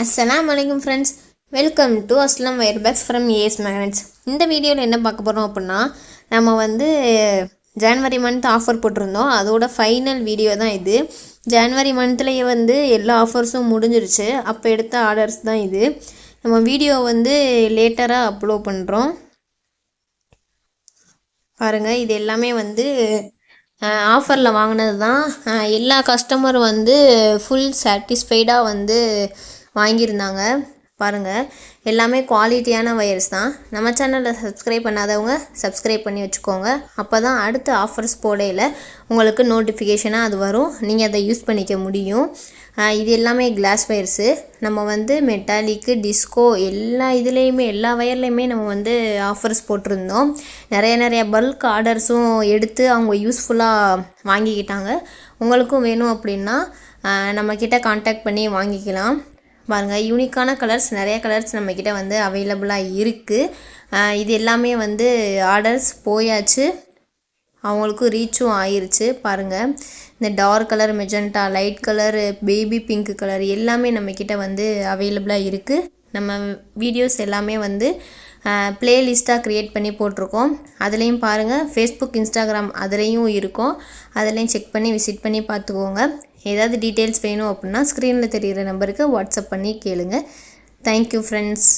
அஸ்ஸலாம் வலைக்கம் friends welcome to Aslam wire bags from AS magnets இந்த வீடியோவில் என்ன பார்க்க போகிறோம் அப்படின்னா நம்ம வந்து ஜான்வரி மந்த் ஆஃபர் போட்டிருந்தோம். அதோட ஃபைனல் வீடியோ தான் இது. ஜான்வரி மந்த்லேயே வந்து எல்லா ஆஃபர்ஸும் முடிஞ்சிருச்சு. அப்போ எடுத்த ஆர்டர்ஸ் தான் இது. நம்ம வீடியோ வந்து லேட்டராக அப்லோட் பண்ணுறோம் பாருங்கள் இது எல்லாமே வந்து ஆஃபரில் வாங்கினது தான். எல்லா கஸ்டமரும் வந்து ஃபுல் சாட்டிஸ்ஃபைடாக வந்து வாங்கியிருந்தாங்க. பாருங்கள் எல்லாமே குவாலிட்டியான ஒயர்ஸ் தான். நம்ம சேனலில் சப்ஸ்கிரைப் பண்ணாதவங்க சப்ஸ்கிரைப் பண்ணி வச்சுக்கோங்க. அப்போ தான் அடுத்த ஆஃபர்ஸ் போடையில் உங்களுக்கு நோட்டிஃபிகேஷனாக அது வரும். நீங்கள் அதை யூஸ் பண்ணிக்க முடியும். இது எல்லாமே கிளாஸ் ஒயர்ஸு நம்ம வந்து மெட்டாலிக்கு டிஸ்கோ எல்லா இதுலேயுமே எல்லா வயர்லேயுமே நம்ம வந்து ஆஃபர்ஸ் போட்டிருந்தோம். நிறைய நிறைய பல்க் ஆர்டர்ஸும் எடுத்து அவங்க யூஸ்ஃபுல்லாக வாங்கிக்கிட்டாங்க. உங்களுக்கும் வேணும் அப்படின்னா நம்மக்கிட்ட காண்டாக்ட் பண்ணி வாங்கிக்கலாம். பாருங்கள் யூனிக்கான கலர்ஸ் நிறைய கலர்ஸ் நம்மக்கிட்ட வந்து அவைலபிளாக இருக்குது இது எல்லாமே வந்து ஆர்டர்ஸ் போயாச்சு. அவங்களுக்கும் ரீச்சும் ஆயிருச்சு. பாருங்கள் இந்த dark colour magenta light colour baby pink colour எல்லாமே நம்மக்கிட்ட வந்து அவைலபிளாக இருக்குது நம்ம வீடியோஸ் எல்லாமே வந்து ப்ளேலிஸ்ட்டாக க்ரியேட் பண்ணி போட்டிருக்கோம். அதுலேயும் பாருங்கள் ஃபேஸ்புக் இன்ஸ்டாகிராம் அதுலேயும் இருக்கும். அதுலேயும் செக் பண்ணி விசிட் பண்ணி பார்த்துக்கோங்க. ஏதாவது டீட்டெயில்ஸ் வேணும் அப்படின்னா ஸ்க்ரீனில் தெரிகிற நம்பருக்கு வாட்ஸ்அப் பண்ணி கேளுங்கள் தேங்க்யூ ஃப்ரெண்ட்ஸ்